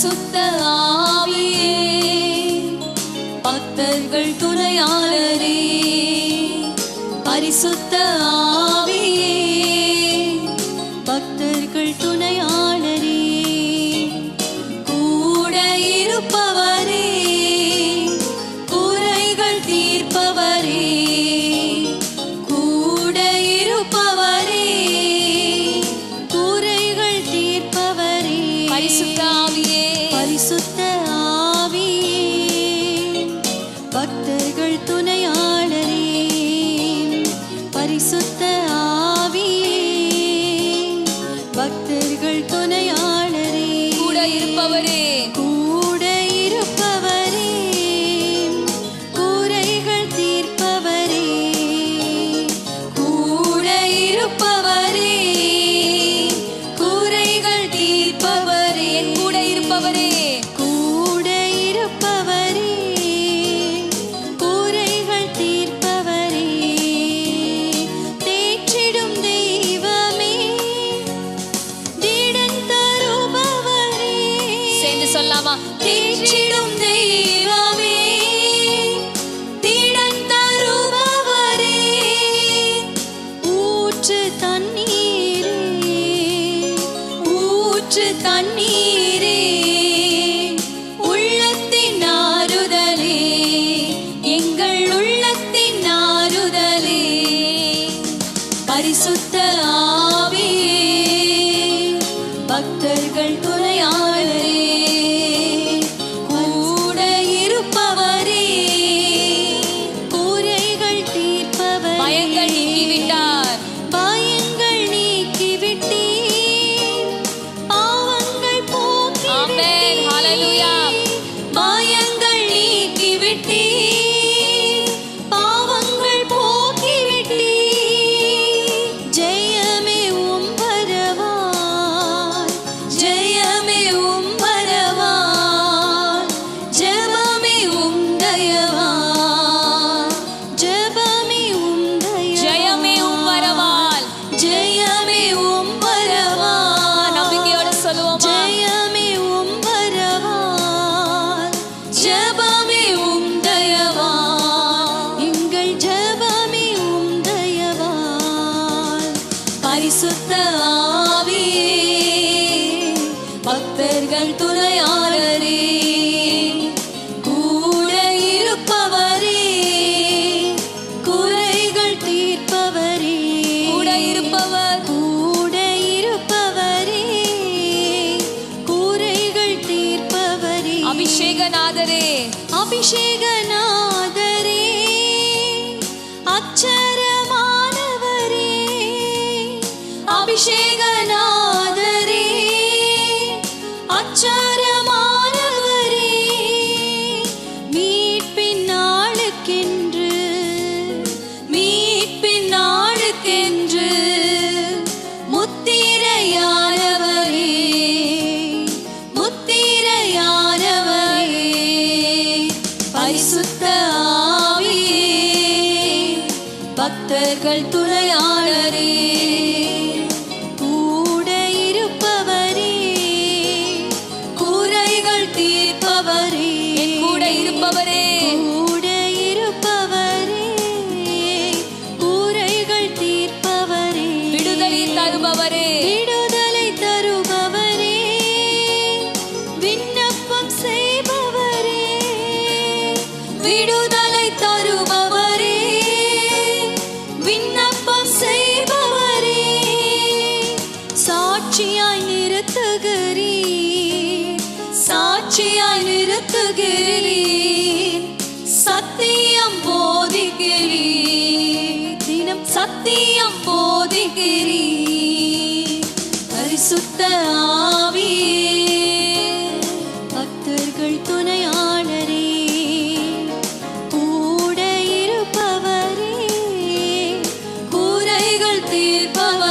பரிசுத்த ஆவியே பக்தர்கள் துணையாளரே பரிசுத்த ஆ பரிசுத்தாவியே பரிசுத்த 只等你 பக்தர்கள் துணையாளரே கூட இருப்பவரே குறைகள் தீர்ப்பவரே கூட இருப்பவர் கூட இருப்பவரே குறைகள் தீர்ப்பவரே. அபிஷேகநாதரே. அபிஷேகநாதரே அச்சர walking சாட்சியாய் நிறுத்துகிறீர். சத்தியம் போதிகிறீர் தினம் சத்தியம் போதிகிறீர் பரிசுத்த people.